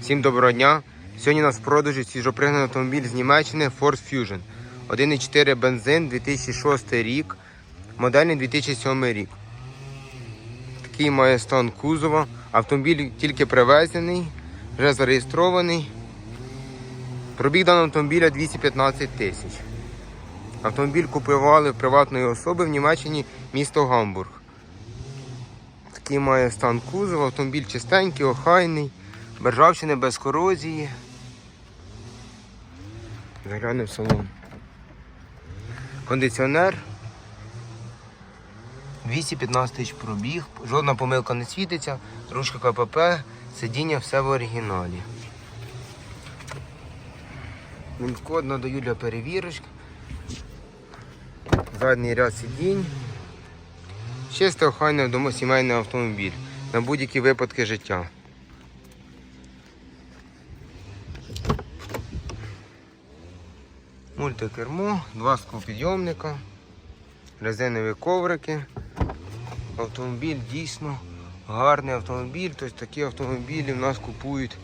Всім доброго дня. Сьогодні у нас в продажі свіжопригнаний автомобіль з Німеччини Ford Fusion. 1,4 бензин 2006 рік, модельний 2007 рік. Такий має стан кузова. Автомобіль тільки привезений, вже зареєстрований. Пробіг даного автомобіля 215 тисяч. Автомобіль купували приватної особи в Німеччині місто Гамбург. Такий має стан кузова, автомобіль чистенький, охайний, без ржавчини, без корозії. Заглянемо в салон. Кондиціонер. 215 тисяч пробіг, жодна помилка не світиться, ручка КПП, сидіння все в оригіналі. Мінкод надаю для перевірочки. Задній ряд сидінь. Чисто охайний домосімейний автомобіль на будь-які випадки життя. Мультикермо, два склопідйомника, резинові коврики. Автомобіль дійсно гарний автомобіль. Тобто такі автомобілі в нас купують,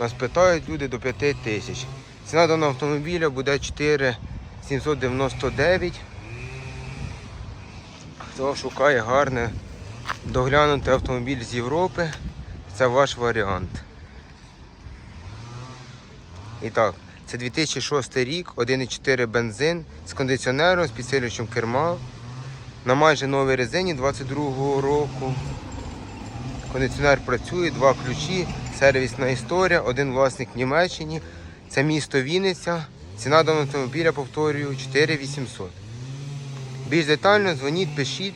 нас питають люди до 5 тисяч. Ціна даного автомобіля буде 4,799. Хто шукає гарне доглянутий автомобіль з Європи, це ваш варіант. І так, це 2006 рік, 1,4 бензин з кондиціонером, з підсилювачем керма. На майже новій резині 22-го року. Кондиціонер працює, два ключі, сервісна історія, один власник в Німеччині. Це місто Вінниця. Ціна даного автомобіля, повторюю, 4800. Більш детально дзвоніть, пишіть.